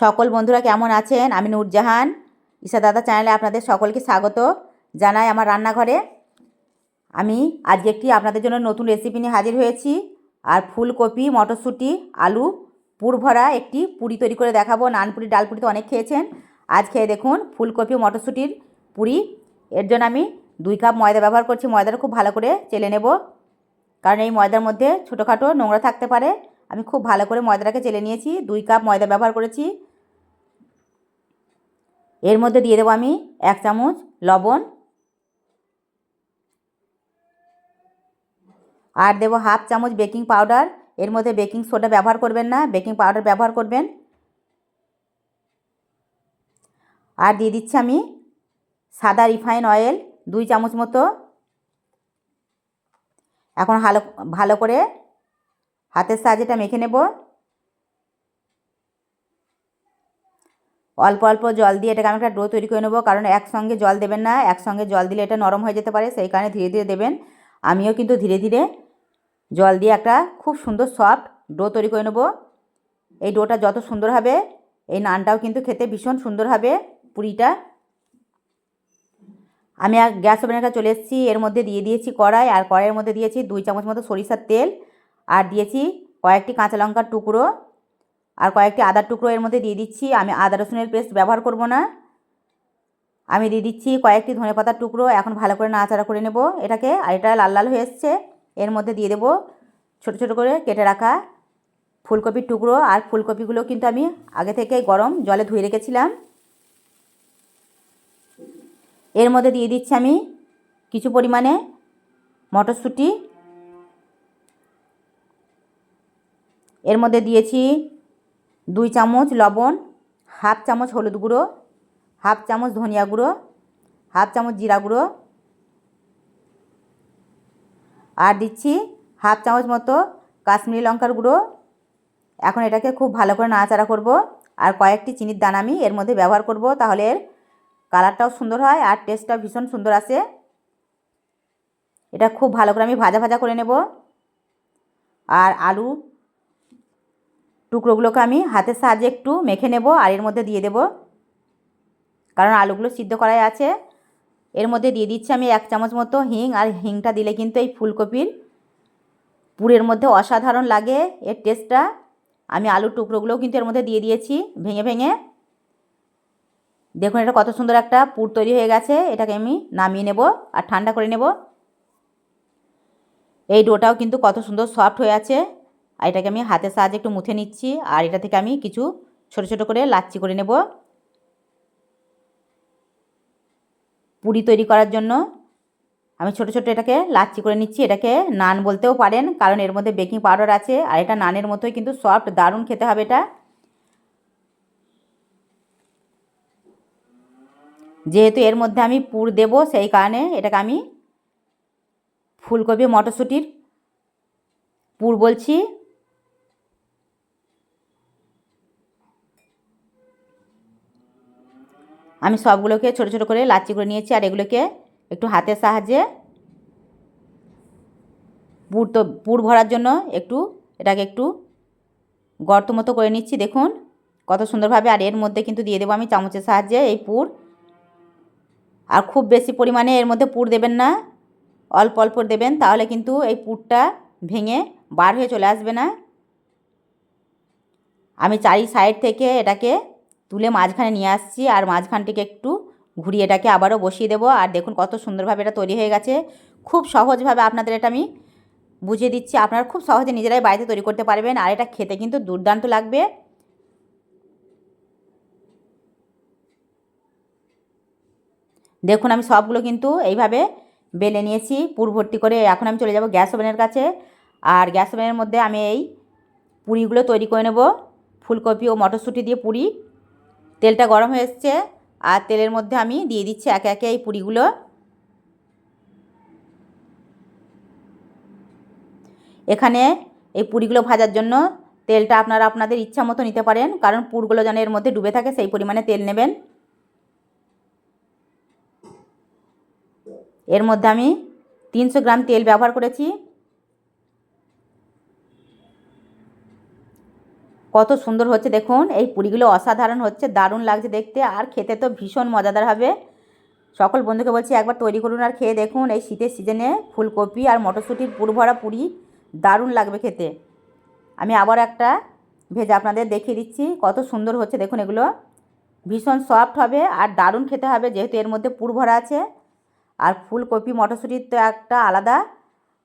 সকল বন্ধুরা কেমন আছেন? আমি নূরজাহান। ঈশা দাদা চ্যানেলে আপনাদের সকলকে স্বাগত জানাই আমার রান্নাঘরে। আমি আজকে একটি আপনাদের জন্য নতুন রেসিপি নিয়ে হাজির হয়েছি। আর ফুলকপি, মটরশুঁটি, আলু, পুর ভরা একটি পুরি তৈরি করে দেখাবো। নান পুরি ডাল পুরি তো অনেক খেয়েছেন। আজ খেয়ে দেখুন ফুলকপি মটরশুঁটির পুরি। এর জন্য আমি দুই কাপ ময়দা ব্যবহার করছি। ময়দাটা খুব ভালো করে চেলে নেব। কারণ এই ময়দার মধ্যে ছোটোখাটো নোংরা থাকতে পারে। আমি খুব ভালো করে ময়দাটাকে চেলে নিয়েছি। দুই কাপ ময়দা ব্যবহার করেছি। এর মধ্যে দিয়ে দেবো আমি এক চামচ লবণ। আর দেবো হাফ চামচ বেকিং পাউডার। এর মধ্যে বেকিং সোডা ব্যবহার করবেন না, বেকিং পাউডার ব্যবহার করবেন। আর দিয়ে দিচ্ছি আমি সাদা রিফাইন অয়েল দুই চামচ মতো। এখন ভালো ভালো করে হাতের সাহায্যে এটা মেখে নেব। অল্প অল্প জল দিয়ে এটাকে আমি একটা ডো তৈরি করে নেব, কারণ একসঙ্গে জল দেবেন না, একসঙ্গে জল দিলে এটা নরম হয়ে যেতে পারে, সেই কারণে ধীরে ধীরে দেবেন। আমিও কিন্তু ধীরে ধীরে জল দিয়ে একটা খুব সুন্দর সফট ডো তৈরি করে নেব। এই ডোটা যত সুন্দর হবে, এই নানটাও কিন্তু খেতে ভীষণ সুন্দর হবে পুরিটা। আমি আর গ্যাস ওভেনের কাছে চলে এসেছি, এর মধ্যে দিয়ে দিয়েছি কড়াই, আর কড়াইয়ের মধ্যে দিয়েছি দুই চামচ মতো সরিষার তেল, আর দিয়েছি কয়েকটি কাঁচা লঙ্কার টুকরো। আর কয়েকটি আদার টুকরো এর মধ্যে দিয়ে দিচ্ছি। আমি আদা, রসুনের পেস্ট ব্যবহার করব না। আমি দিয়ে দিচ্ছি কয়েকটি ধনে পাতার টুকরো। এখন ভালো করে নাড়াচাড়া করে নেব এটাকে। আর এটা লাল লাল হয়ে এসছে। এর মধ্যে দিয়ে দেবো ছোটো ছোটো করে কেটে রাখা ফুলকপির টুকরো। আর ফুলকপিগুলো কিন্তু আমি আগে থেকে গরম জলে ধুয়ে রেখেছিলাম। এর মধ্যে দিয়ে দিচ্ছি আমি কিছু পরিমাণে মটরশুঁটি। এর মধ্যে দিয়েছি দুই চামচ লবণ, হাফ চামচ হলুদ গুঁড়ো, হাফ চামচ ধনিয়া গুঁড়ো, হাফ চামচ জিরা গুঁড়ো। আর দিচ্ছি হাফ চামচ মতো কাশ্মীরি লঙ্কার গুঁড়ো। এখন এটাকে খুব ভালো করে নাড়াচাড়া করব। আর কয়েকটি চিনির দানা আমি এর মধ্যে ব্যবহার করব, তাহলে এর কালারটাও সুন্দর হয় আর টেস্টটাও ভীষণ সুন্দর আসে। এটা খুব ভালো করে আমি ভাজা ভাজা করে নেব। আর আলু টুকরোগুলোকে আমি হাতের সাহায্যে একটু মেখে নেব আর এর মধ্যে দিয়ে দেব। কারণ আলুগুলো সিদ্ধ করাই আছে। এর মধ্যে দিয়ে দিচ্ছি আমি এক চামচ মতো হিং আর হিংটা দিলে কিন্তু এই ফুলকপির পুরের মধ্যে অসাধারণ লাগে এর টেস্টটা। আমি আলুর টুকরোগুলোও কিন্তু এর মধ্যে দিয়ে দিয়েছি ভেঙে ভেঙে। দেখুন এটা কত সুন্দর একটা পুর তৈরি হয়ে গেছে। এটাকে আমি নামিয়ে নেব আর ঠান্ডা করে নেব। এই ডোটাও কিন্তু কত সুন্দর সফট হয়ে আছে। আর এটাকে আমি হাতের সাহায্যে একটু মুছে নিচ্ছি, আর এটা থেকে আমি কিছু ছোট ছোট করে লাচ্ছি করে নেব। পুরি তৈরি করার জন্য আমি ছোট ছোট এটাকে লাচ্ছি করে নিচ্ছি। এটাকে নান বলতেও পারেন, কারণ এর মধ্যে বেকিং পাউডার আছে, আর এটা নানের মতোই কিন্তু সফট, দারুণ খেতে হবে এটা। যেহেতু এর মধ্যে আমি পুর দেব, সেই কারণে এটাকে আমি ফুলকপি, মটরশুঁটির পুর বলছি। আমি সবগুলোকে ছোট ছোট করে লাচি করে নিয়েছি আর এগুলোকে একটু হাতের সাহায্যে পুর তো, পুর ভরার জন্য একটু, এটাকে একটু গর্ত মতো করে নিচ্ছি। দেখুন কত সুন্দরভাবে, আর এর মধ্যে কিন্তু দিয়ে দেবো আমি চামচের সাহায্যে এই পুর। আর খুব বেশি পরিমাণে এর মধ্যে পুর দেবেন না, অল্প অল্প দেবেন, তাহলে কিন্তু এই পুরটা ভেঙে বার হয়ে চলে আসবে না। আমি চারি সাইড থেকে এটাকে তুলে মাঝখানে নিয়ে আসছি আর মাঝখানটিকে একটু ঘুরিয়ে এটাকে আবারও বসিয়ে দেবো। আর দেখুন কত সুন্দরভাবে এটা তৈরি হয়ে গেছে। খুব সহজভাবে আপনাদের এটা আমি বুঝিয়ে দিচ্ছি। আপনারা খুব সহজে নিজেরাই বাড়িতে তৈরি করতে পারবেন আর এটা খেতে কিন্তু দুর্দান্ত লাগবে। দেখুন আমি সবগুলো কিন্তু এইভাবে বেলে নিয়েছি, পুর ভর্তি করে। এখন আমি চলে যাব গ্যাস ওভেনের কাছে। আর গ্যাস ওভেনের মধ্যে আমি এই পুরিগুলো তৈরি করে নেব। ফুলকপি ও মটরশুঁটি দিয়ে পুরি। তেলটা গরম হয়ে এসছে আর তেলের মধ্যে আমি দিয়ে দিচ্ছি একে একে এই পুরিগুলো। এখানে এই পুরিগুলো ভাজার জন্য তেলটা আপনারা আপনাদের ইচ্ছা মতো নিতে পারেন, কারণ পুরগুলো যেন এর মধ্যে ডুবে থাকে সেই পরিমাণে তেল নেবেন। এর মধ্যে আমি তিনশো গ্রাম তেল ব্যবহার করেছি। কত সুন্দর হচ্ছে দেখুন। এই পুরিগুলো অসাধারণ হচ্ছে, দারুণ লাগছে দেখতে, আর খেতে তো ভীষণ মজাদার হবে। সকল বন্ধুকে বলছি একবার তৈরি করুন আর খেয়ে দেখুন এই শীতের সিজনে ফুলকপি আর মটরশুঁটির পুর ভরা পুরি, দারুণ লাগবে খেতে। আমি আবার একটা ভেজে আপনাদের দেখিয়ে দিচ্ছি, কত সুন্দর হচ্ছে দেখুন এগুলো। ভীষণ সফট হবে আর দারুণ খেতে হবে, যেহেতু এর মধ্যে পুর ভরা আছে। আর ফুলকপি, মটরশুঁটির তো একটা আলাদা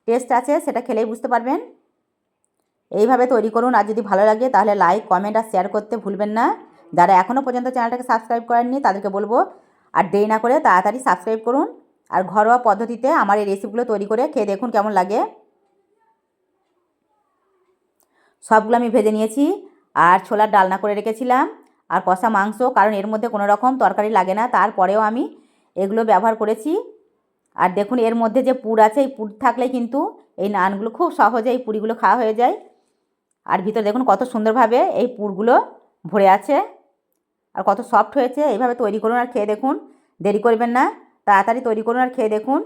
টেস্ট আছে, সেটা খেলেই বুঝতে পারবেন। এইভাবে তৈরি করুন। আর যদি ভালো লাগে তাহলে লাইক কমেন্ট আর শেয়ার করতে ভুলবেন না। যারা এখনও পর্যন্ত চ্যানেলটাকে সাবস্ক্রাইব করেননি তাদেরকে বলব, আর দেরি না করে তাড়াতাড়ি সাবস্ক্রাইব করুন। আর ঘরোয়া পদ্ধতিতে আমার এই রেসিপিগুলো তৈরি করে খেয়ে দেখুন কেমন লাগে। সবগুলো আমি ভেজে নিয়েছি, আর ছোলার ডালনা করে রেখেছিলাম, আর কষা মাংস, কারণ এর মধ্যে কোনো রকম তরকারি লাগে না। তারপরেও আমি এগুলো ব্যবহার করেছি। আর দেখুন এর মধ্যে যে পুর আছে, এই পুর থাকলে কিন্তু এই নানগুলো খুব সহজে এই পুরিগুলো খাওয়া হয়ে যায়। আর ভিতরে দেখুন কত সুন্দরভাবে এই পুরগুলো ভরে আছে আর কত সফট হয়েছে। এইভাবে তৈরি করুন আর খেয়ে দেখুন। দেরি করবেন না। তাড়াতাড়ি তৈরি করুন আর খেয়ে দেখুন।